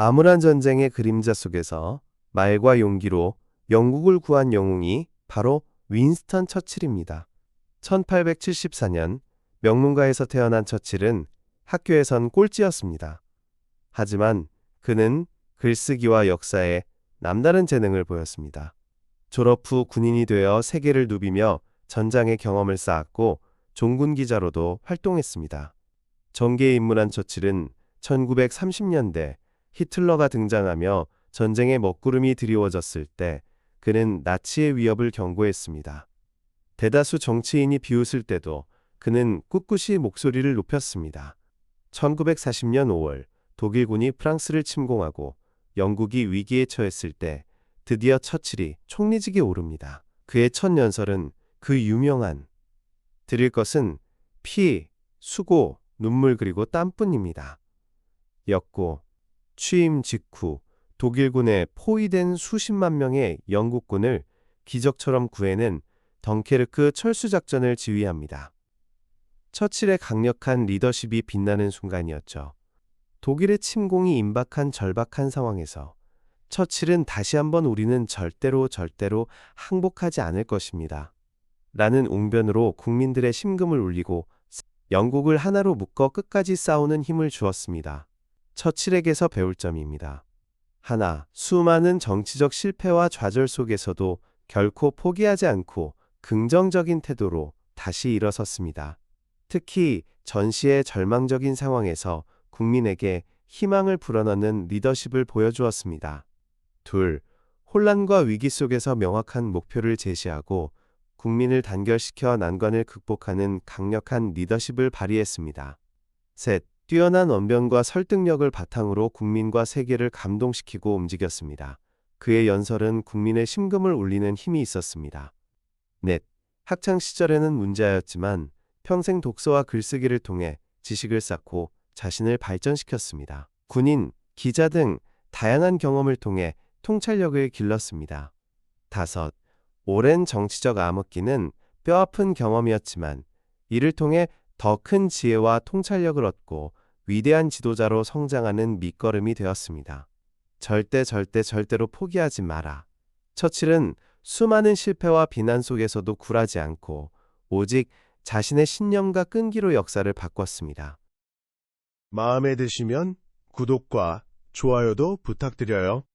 암울한 전쟁의 그림자 속에서 말과 용기로 영국을 구한 영웅이 바로 윈스턴 처칠입니다. 1874년 명문가에서 태어난 처칠은 학교에선 꼴찌였습니다. 하지만 그는 글쓰기와 역사에 남다른 재능을 보였습니다. 졸업 후 군인이 되어 세계를 누비며 전장의 경험을 쌓았고 종군 기자로도 활동했습니다. 정계에 입문한 처칠은 1930년대 히틀러가 등장하며 전쟁의 먹구름이 드리워졌을 때 그는 나치의 위협을 경고했습니다. 대다수 정치인이 비웃을 때도 그는 꿋꿋이 목소리를 높였습니다. 1940년 5월 독일군이 프랑스를 침공하고 영국이 위기에 처했을 때 드디어 처칠이 총리직에 오릅니다. 그의 첫 연설은 그 유명한 드릴 것은 피, 수고, 눈물 그리고 땀뿐입니다. 였고 취임 직후 독일군에 포위된 수십만 명의 영국군을 기적처럼 구해낸 덩케르크 철수작전을 지휘합니다. 처칠의 강력한 리더십이 빛나는 순간이었죠. 독일의 침공이 임박한 절박한 상황에서 처칠은 다시 한번 우리는 절대로 절대로 항복하지 않을 것입니다. 라는 웅변으로 국민들의 심금을 울리고 영국을 하나로 묶어 끝까지 싸우는 힘을 주었습니다. 처칠에게서 배울 점입니다. 하나, 수많은 정치적 실패와 좌절 속에서도 결코 포기하지 않고 긍정적인 태도로 다시 일어섰습니다. 특히 전시의 절망적인 상황에서 국민에게 희망을 불어넣는 리더십을 보여주었습니다. 둘, 혼란과 위기 속에서 명확한 목표를 제시하고 국민을 단결시켜 난관을 극복하는 강력한 리더십을 발휘했습니다. 셋, 뛰어난 언변과 설득력을 바탕으로 국민과 세계를 감동시키고 움직였습니다. 그의 연설은 국민의 심금을 울리는 힘이 있었습니다. 넷, 학창 시절에는 문제아였지만 평생 독서와 글쓰기를 통해 지식을 쌓고 자신을 발전시켰습니다. 군인, 기자 등 다양한 경험을 통해 통찰력을 길렀습니다. 다섯, 오랜 정치적 암흑기는 뼈아픈 경험이었지만 이를 통해 더 큰 지혜와 통찰력을 얻고 위대한 지도자로 성장하는 밑거름이 되었습니다. 절대 절대 절대로 포기하지 마라. 처칠은 수많은 실패와 비난 속에서도 굴하지 않고 오직 자신의 신념과 끈기로 역사를 바꿨습니다. 마음에 드시면 구독과 좋아요도 부탁드려요.